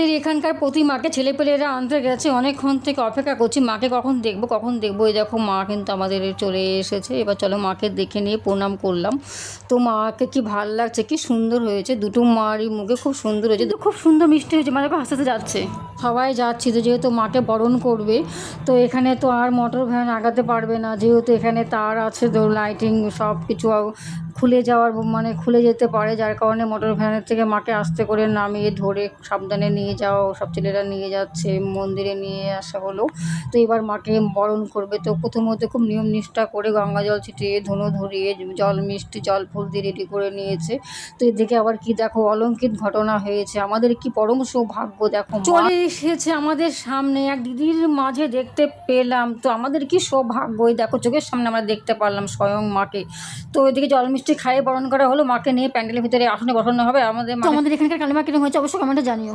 আমাদের এখানকার প্রতিমাকে ছেলেপেলেরা আনতে গেছে। অনেকক্ষণ থেকে অপেক্ষা করছি, মাকে কখন দেখব কখন দেখব? এই দেখো, মা কিন্তু আমাদের চলে এসেছে। এবার চলো মাকে দেখে নিয়ে প্রণাম করলাম। তো মাকে কি ভালো লাগছে, কি সুন্দর হয়েছে। দুটো মারই মুখে খুব সুন্দর হয়েছে। খুব সুন্দর মিষ্টি হয়েছে। মানে হাসতে হাসতে যাচ্ছে। সবাই যাচ্ছি, তো যেহেতু মাকে বরণ করবে, তো এখানে তো আর মোটর ভ্যান আগাতে পারবে না। যেহেতু এখানে তার আছে, তো লাইটিং সব কিছু খুলে যাওয়ার মানে খুলে যেতে পারে, যার কারণে মোটর ভ্যানের থেকে মাকে আস্তে করে নামিয়ে ধরে সাবধানে নিয়ে যাওয়া সব ছেলেরা নিয়ে যাচ্ছে, মন্দিরে নিয়ে আসা হলো। তো এবার মাকে বরণ করবে। তো প্রথমত খুব নিয়ম নিষ্ঠা করে গঙ্গা জল ছিটিয়ে, ধুনো ধরিয়ে, জল মিষ্টি, জল ফুল দিয়ে রেডি করে নিয়েছে। তো এদিকে আবার কি দেখো, অলঙ্কিত ঘটনা হয়েছে। আমাদের কি পরম সৌভাগ্য দেখো চলে এসেছে আমাদের সামনে, এক দিদির মাঝে দেখতে পেলাম। তো আমাদের কি সৌভাগ্য? দেখো, চোখের সামনে আমরা দেখতে পারলাম স্বয়ং মাকে। তো ওইদিকে জল মিষ্টি খাইয়ে বরণ করা হলো মাকে নিয়ে প্যান্ডেলের ভিতরে আসনে বসানো হবে। আমাদের আমাদের এখানকার কালিমা কিরম হয়েছে? অবশ্যই কমেন্টে জানিও।